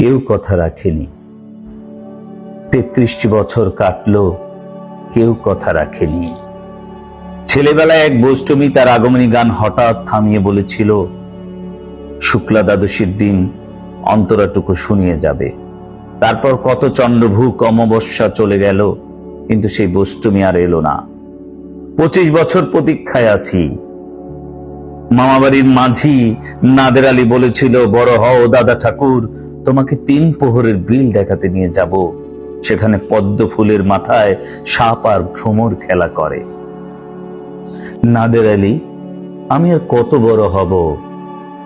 কেউ কথা রাখেনি। তেত্রিশটি বছর কাটলো, কেউ কথা রাখেনি। ছেলেবেলায় এক বৈষ্টমী তার আগমনী গান হঠাৎ থামিয়ে বলেছিল, শুক্লা দ্বাদশীর দিন অন্তরাটুকু শুনিয়ে যাবে। তারপর কত চন্দ্রভূক অমাবস্যা চলে গেল, কিন্তু সেই বৈষ্টমী আর এলো না। পঁচিশ বছর প্রতীক্ষায় আছি। মামাবাড়ির মাঝি নাদের আলী বলেছিল, বড় হও দাদা ঠাকুর তোমাকে তিন পোহরের বিল দেখাতে নিয়ে যাব। সেখানে পদ্ম ফুলের মাথায় সাপ আর ভ্রমর খেলা করে। নাদের আলী, আমি আর কত বড় হব?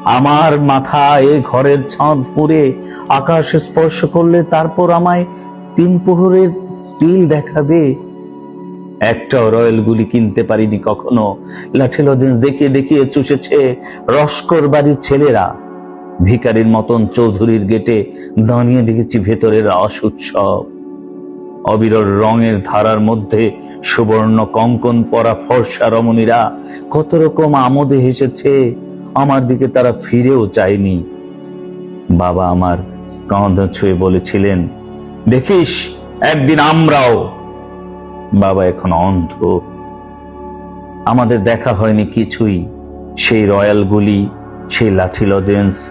আমার মাথা এ ঘরের ছাদ পুড়ে আকাশ স্পর্শ করলে তারপর আমায় তিন পোহরের বিল দেখাবে। একটা রয়্যাল গুলি কিনতে পারিনি কখনো। লাঠি লজেন্স দেখিয়ে দেখিয়ে চুষেছে রস্কর বাড়ির ছেলেরা। ভিকারির মতন চৌধুরীর গেটে দাঁড়িয়ে দেখেছি ভেতরের রস উৎসব অবিরল রঙের ধারার মধ্যে সুবর্ণ কঙ্কন পরা ফর্সা রমণীরা কত রকম আমোদে হেসেছে, আমার দিকে তারা ফিরেও চায়নি। বাবা আমার কাঁধ ছুঁয়ে বলেছিলেন, দেখিস, একদিন আমরাও। বাবা এখন অন্ধ। আমাদের দেখা হয়নি কিছুই, সেই রয়্যাল গুলি সেই লাঠি লজেন্স